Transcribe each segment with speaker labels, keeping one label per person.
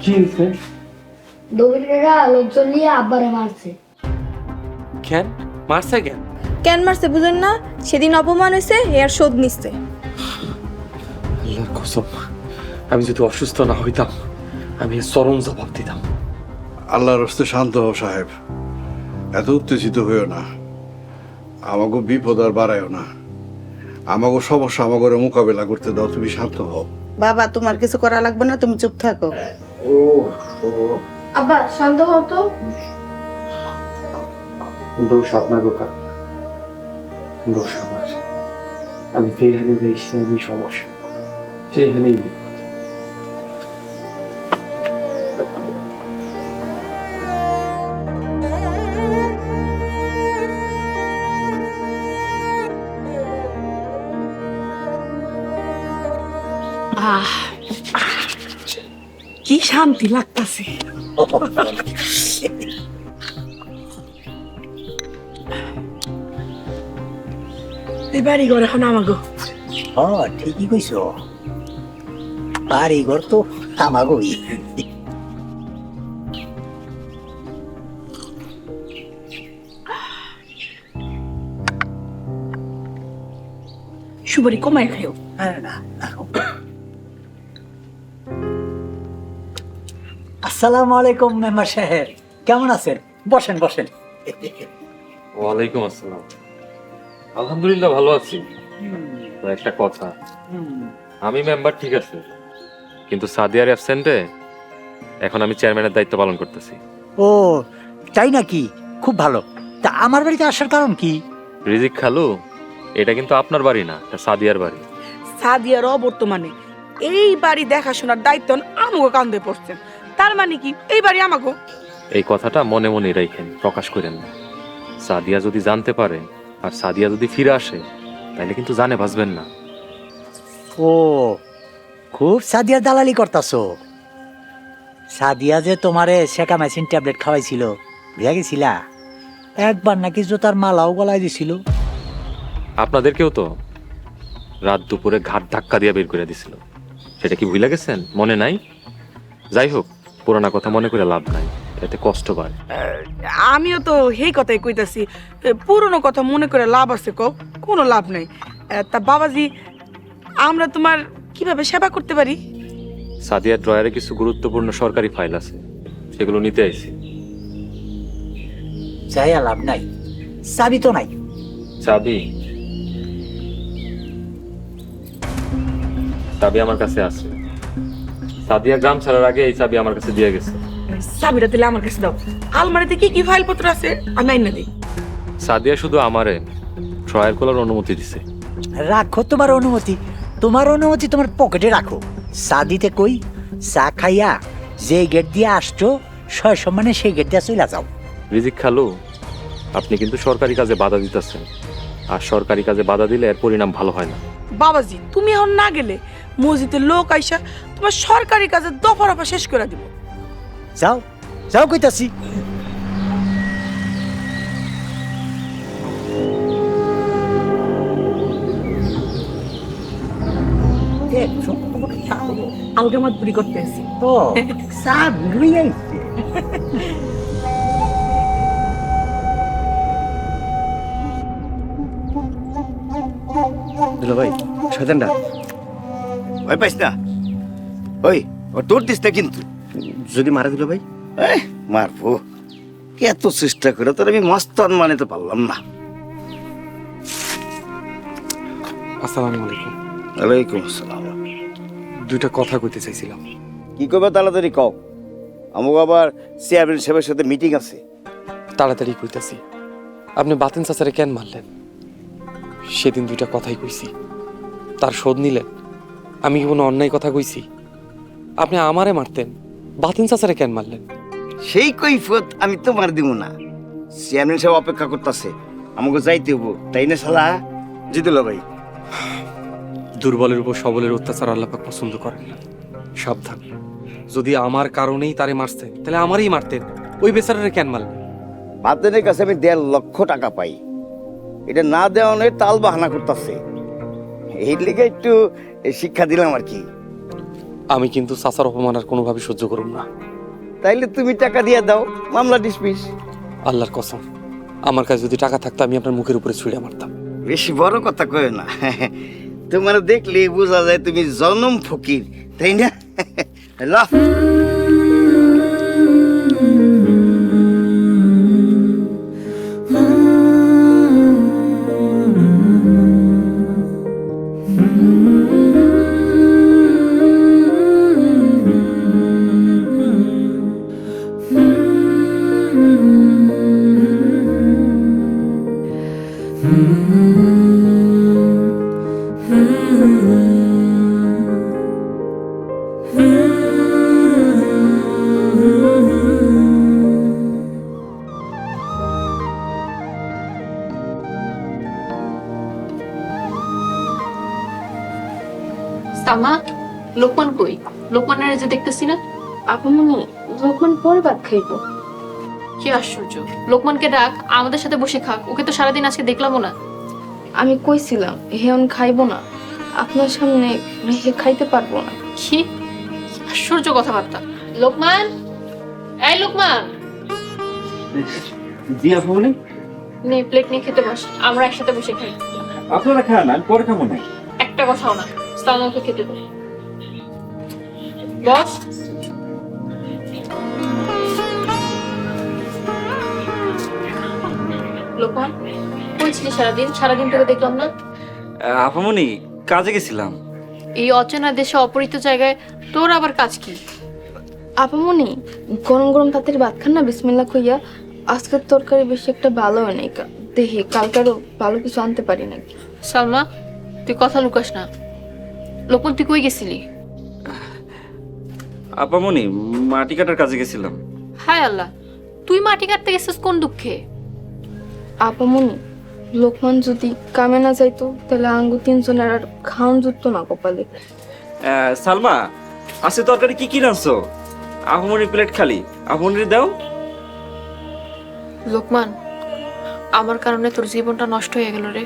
Speaker 1: কি হয়েছে?
Speaker 2: দবিরেরা লোকজন নিয়ে আব্বারে মারছে।
Speaker 1: কেন? মারছে কেন?
Speaker 3: কেন মারছে বুঝেন না? সেদিন অপমান হয়েছে এর শোধ নিচ্ছে।
Speaker 1: আল্লাহর কসম আমি যদি অসুস্থ না হইতাম আমি চরম জবাব দিতাম।
Speaker 4: আল্লাহর হস্তে শান্ত হও সাহেব। এত উত্তেজিত হইও না। আমাকে বিপদ আর বাড়ায়ও না। আমাকে সমস্যা আমাকে মোকাবেলা করতে দাও তুমি শান্ত হও।
Speaker 5: বাবা তোমার কিছু করা লাগবে না তুমি চুপ থাকো।
Speaker 2: আব্বা শান্ত হও তো।
Speaker 1: দোষ আপনার কার দোষ আমার আমি ফের যাই সেখানেই সমস্যা। সেই বিপদ।
Speaker 6: শান্তি লাগতাছে। এই বাড়ি ঘর এখন আমাগো।
Speaker 7: হ ঠিকই কইছ। বাড়ি ঘর তো আমাগোই।
Speaker 6: সুবারি কমায় খাইও
Speaker 7: আরে না। আসসালামু আলাইকুম মেম্বার সাহেব। কেমন আছেন? বসেন বসেন।
Speaker 1: ওয়ালাইকুম আসসালাম। আলহামদুলিল্লাহ ভালো আছি। একটা কথা। আমি মেম্বার ঠিক আছে কিন্তু সাদিয়ার অ্যাবসেন্টে এখন আমি চেয়ারম্যানের দায়িত্ব পালন করতেছি।
Speaker 7: ও তাই নাকি? খুব ভালো। তা আমার বাড়িতে আসার কারণ কি?
Speaker 1: রিজিক খালু এটা কিন্তু আপনার বাড়ি না এটা সাদিয়ার বাড়ি।
Speaker 6: সাদিয়ার অবর্তমানে এই বাড়ি দেখাশোনার দায়িত্ব আমাগো কান্দে পড়ছেন তার মানে কি? এই বাড়ি আমাগো।
Speaker 1: এই কথাটা মনে মনে রাখেন প্রকাশ করেন না। সাদিয়া যদি জানতে পারে আর সাদিয়া যদি ফিরে আসে তাহলে কিন্তু জানে ভাসবেন না।
Speaker 7: ও খুব সাদিয়ার দালালি করতাছো। সাদিয়া যে তোমারে সেকামাইসিন ট্যাবলেট খাওয়াইছিল বুঝা গেছিলা? একবার নাকি জোতার মালাও গলায় দিছিল।
Speaker 1: আপনাদেরকেও তো রাত দুপুরে ঘাট ধাক্কা দিয়ে বের করে দিছিল। সেটা কি ভুলে গেছেন? মনে নাই? যাই হোক পুরানা কথা মনে করে লাভ নাই। এতে কষ্ট পায়
Speaker 6: আমিও তো সেই কথাই কইতাছি। পুরনো কথা মনে করে লাভ আছে কও কোনো লাভ নাই। তা বাবাজি আমরা তোমার কীভাবে সেবা করতে পারি?
Speaker 1: সাদিয়া ড্রয়ারে কিছু গুরুত্বপূর্ণ সরকারি ফাইল আছে। সেগুলো নিতে আইছি।
Speaker 7: যাইয়া লাভ নাই। চাবি তো নাই।
Speaker 1: চাবি? চাবি আমার কাছে আছে। সাদিয়া গ্রাম ছাড়ার আগে এই চাবি আমার কাছে দিয়ে গেছে।
Speaker 6: চাবিটা দিলে আমার কাছে দাও। আলমারিতে কি কি ফাইলপত্র আছে? আমি আইনা দিই।
Speaker 1: সাদিয়া শুধু আমারে ট্রয়ার খোলার অনুমতি দিছে।
Speaker 7: রাখো তোমার অনুমতি। তোমার অনুমতি তোমার পকেটে রাখো। চা দিতে কই? চা খাইয়া যে গেট দিয়ে আসছো সয় সম্মানে সেই গেট দিয়ে চলে যাও।
Speaker 1: রিজিক খালু আপনি কিন্তু সরকারি কাজে বাধা দিতেছেন। আর সরকারি কাজে বাধা দিলে এর পরিণাম ভালো হয় না।
Speaker 6: বাবাজি তুমি এখন না গেলে মসজিদের লোক আইসা তোমার সরকারি কাজে দফা রফা শেষ করে দিব।
Speaker 7: যাও যাও কইতাছি। দেখছ, তোমাকে চা দেবো।
Speaker 6: আলগামাত বুড়ি করতে আসি।
Speaker 7: ও। চা ঘুরে
Speaker 8: দুলা ভাই শয়তানটা।
Speaker 9: ভয় পাইস না। ওই ও তোর দিস না কিন্তু।
Speaker 8: যদি মারা দিল ভাই?
Speaker 9: এই, মারবো। এত চেষ্টা করে তোর আমি মস্তান মানিতে পারলাম না।
Speaker 10: আসসালামু আলাইকুম।
Speaker 9: ওয়ালাইকুম আসসালাম।
Speaker 10: দুইটা কথা কইতে চাইছিলাম।
Speaker 9: কি করবে তাড়াতাড়ি কও? আমাকে আবার চেয়ারম্যান সাহেবের সাথে মিটিং আছে।
Speaker 10: তাড়াতাড়ি কইতাছি। আপনি বাতেন চাচারে কেন মারলেন? সেদিন দুইটা কথাই কইছি। তার শোধ নিলেন। আমি কি কোনো অন্যায় কথা কইছি? আপনি আমারে মারতেন। বাতিন চাচারে কেন মারলেন?
Speaker 9: সেই কৈফত আমি তোমার দিব না। চেয়ারম্যান সাহেব অপেক্ষা করতেছে। আমাকে যাইতে হব তাই না শালা? জিতুল ভাই।
Speaker 10: দুর্বলের উপর সবলের অত্যাচার আল্লাপাক পছন্দ করেন না। সাবধান। যদি আমার কারণেই তারে মারতেন তাহলে আমারই মারতেন। ওই বেচারারে কেন মারলেন?
Speaker 9: বাতেনের কাছে আমি দেড় লক্ষ টাকা পাই। এটা না দেওয়া দেওয়ানোর তাল বাহানা করতেছে। এই লিগে একটু শিক্ষা দিলাম আর কি।
Speaker 10: আমি কিন্তু চাচার অপমান আর কোনোভাবে সহ্য করুম না।
Speaker 9: তাইলে তুমি টাকা দিয়ে দাও মামলা ডিসমিস
Speaker 10: আল্লাহর কসম আমার কাছে যদি টাকা থাকতো আমি আপনার মুখের উপরে ছুঁড়ে মারতাম।
Speaker 9: বেশি বড় কথা কয় না। তোমার দেখলে বোঝা যায় তুমি জনম ফকির তাই না? লাভ
Speaker 11: লোকমান কই? লোকমানের যে দেখতেছি না?
Speaker 2: আপামনি যখন পরে ভাত খাইবো।
Speaker 11: কি আশ্চর্য। লোকমানকে ডাক আমাদের সাথে বসে খাক। ওকে তো সারাদিন আজকে দেখলামও না।
Speaker 2: আমি কইছিলাম হেয়ন খাইবো না। আপনার সামনে হে খাইতে পারব না।
Speaker 11: কি? আশ্চর্য কথাবার্তা। লোকমান? এই লোকমান!
Speaker 8: জি
Speaker 11: নে প্লেট নিয়ে খেতে বস। আমরা একসাথে বসে খাই।
Speaker 8: আপনারা খান আমি পরে খাব না।
Speaker 11: একটা কথাও না। সালমাকে খেতে দে বস। লোকমান কই ছিলি সারাদিন? সারাদিন তোকে দেখলাম না?
Speaker 8: আফামনি কাজে গেছিলাম।
Speaker 11: এই অচেনা দেশে অপরিচিত জায়গায় তোর আবার কাজ কি?
Speaker 2: আপামনি গরম গরম তাড়াতাড়ি ভাত খান না বিসমিল্লা খুইয়া। আজকের তরকারি বেশি একটা ভালো হয় নাই। দেখি কালকারও ভালো কিছু আনতে পারি নাকি?
Speaker 11: সালমা তুই কথা লুকাস না। লোকমান তুই কই গেছিলি?
Speaker 8: আপামনি মাটি কাটার কাজে গেছিলাম।
Speaker 11: হায় আল্লাহ তুই মাটি কাটতে গেছিস কোন দুঃখে?
Speaker 2: আপামনি লোকমান যদি কামে না যাইতো তাহলে আঙ্গু তিনজনের আর খাওয়ান জুটতো না কপালে।
Speaker 8: সালমা আছে তরকারি কি কি রাঁধছো? আফামনির প্লেট খালি আফামনির দাও।
Speaker 11: লোকমান আমার কারণে তোর জীবনটা নষ্ট হয়ে গেল রে।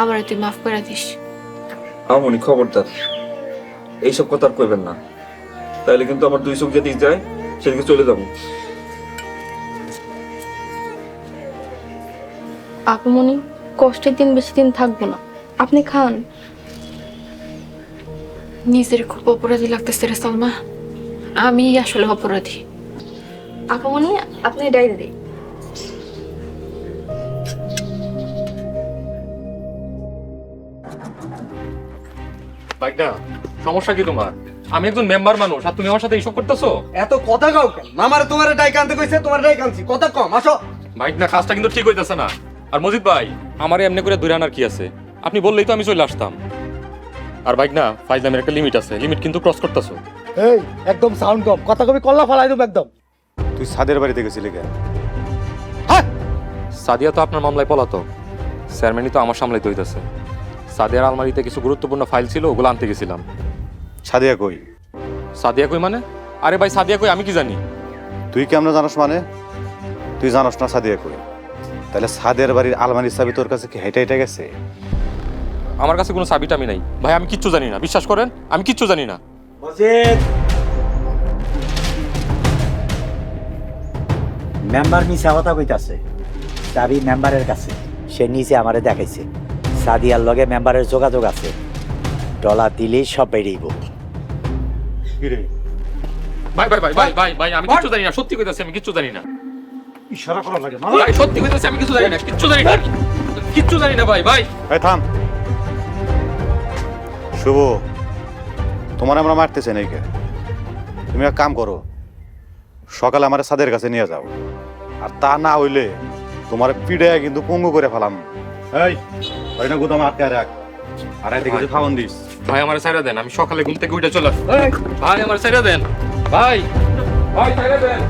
Speaker 11: আমারে তুই মাফ করে দিস।
Speaker 8: আফামনি খবরদার। এইসব কথা আর কইবেন না। তাইলে কিন্তু আমার দুই চোখ যেদিকে যায় সেদিকে চলে যাব।
Speaker 2: আপামনি কষ্টের দিন বেশি দিন থাকব না। আপনি খান।
Speaker 11: নিজের খুব অপরাধী লাগতেছে রে সালমা। আমি আসলে অপরাধী।
Speaker 2: আপামনি আপনি ডাইল দিই
Speaker 1: ভাইটা সমস্যা কি তোমার? আমি একজন মেম্বার মানুষ আর তুমি আমার সাথে এইসব করতেছো?
Speaker 9: এত কথা কাও কেন? মামারে তোমার ডাইক আনতে কইছে তোমার ডাইক আনছি কথা কম আসো।
Speaker 1: না কাজটা কিন্তু ঠিক হইতেছে না। আর মজিদ ভাই আমার এমনি করে দূরে আনার কি আছে? আপনি বললেই তো আমি চলে আসতাম। আর বাইক না ফাইজলামের একটা লিমিট আছে। লিমিট কিন্তু ক্রস করতেছো।
Speaker 9: এই একদম সাউন্ড কম। কথা কবি কল্লা ফালাই দেব একদম।
Speaker 4: তুই সাদের বাড়িতে গেছিলি কেন?
Speaker 1: সাদিয়া তো আপনার মামলায় পলাতক। চেয়ারম্যানই তো আমার সামলাইতে হইতেছে। সাদিয়ার আলমারিতে কিছু গুরুত্বপূর্ণ ফাইল ছিল ওগুলো আনতে গেছিলাম।
Speaker 4: সাদিয়া কই?
Speaker 1: সাদিয়া কই মানে? আরে ভাই সাদিয়া কই? আমি কি জানি?
Speaker 4: তুই কেমন জানোস মানে? তুই জানোস না সাদিয়া কই? তাহলে সাদের বাড়ির আলমারির চাবি তোর কাছে কি হেঁটে হেঁটে গেছে?
Speaker 1: আমার কাছে কোনো চাবি টাবি নাই। ভাই আমি কিচ্ছু জানি না বিশ্বাস করেন? আমি কিচ্ছু জানি না।
Speaker 7: মেম্বার মিশা কথা কইতাছে। চাবি মেম্বারের কাছে। সে নিজে আমারে দেখাইছে। সাদিয়ার লগে মেম্বারের যোগাযোগ আছে। ডলার দিলেই সব বেরিয়েব
Speaker 1: ভাই ভাই ভাই ভাই ভাই ভাই আমি কিচ্ছু জানি না সত্যি কইতাছি আমি কিচ্ছু জানি না।
Speaker 4: ইশারা করা লাগে
Speaker 1: ভাই সত্যি কইতাছি আমি কিছু জানি না কিচ্ছু জানি না কিচ্ছু জানি না ভাই ভাই।
Speaker 4: এই থাম। শুভ তোমার আমরা মারতেছে নাকি? কে? তুমি এক কাম করো সকালে আমার সাদের কাছে নিয়ে যাও। আর তা না হইলে তোমার পিড়ে কিন্তু পঙ্গু করে ফেলাম। এই ওই না গুদাম আটকে রাখ। আর এদিকে যে খাওয়ান দিস।
Speaker 1: ভাই আমার সাইরা দেন আমি সকালে ঘুম থেকে উঠে চলে ভাই আমার সাইডা দেন। ভাই ভাই সাইডা দেন।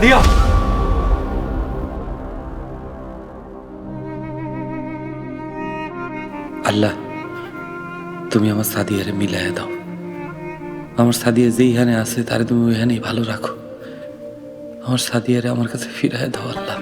Speaker 10: সাদিয়া আল্লাহ, তুমি আমার সাদিয়ারে মিলাইয়া দাও। আমার সাদিয়া যেইখানে আছে, তারে তুমি ওইখানেই ভালো রাখো। আমার সাদিয়ারে আমার কাছে ফিরাইয়া দাও, আল্লাহ।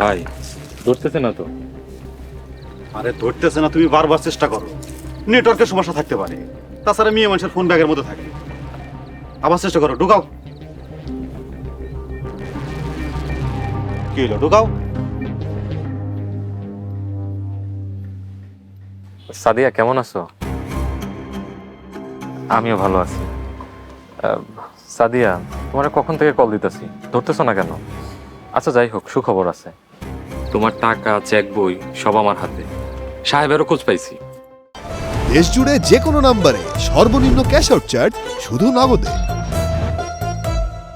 Speaker 1: ভাই ধরতেছে না তো।
Speaker 4: আরে ধরতেছে না তুমি বারবার চেষ্টা করো। নেটওয়ার্কের সমস্যা থাকতে পারে। তাছাড়া মেয়ে মানুষের ফোন ব্যাগের মধ্যে থাকে। আবার চেষ্টা করো ঢুকাও। কি হলো ঢুকাও।
Speaker 1: সাদিয়া কেমন আছো? আমিও ভালো আছি। সাদিয়া তোমার কখন থেকে কল দিতেছি? ধরতেছো না কেন? আচ্ছা যাই হোক, সুখবর আছে। তোমার টাকা, চেক বই সব আমার হাতে। সাহেবেরও খোঁজ পাইছি।
Speaker 12: দেশ জুড়ে যে কোনো নম্বরে সর্বনিম্ন ক্যাশ আউট চার্জ শুধু নগদে।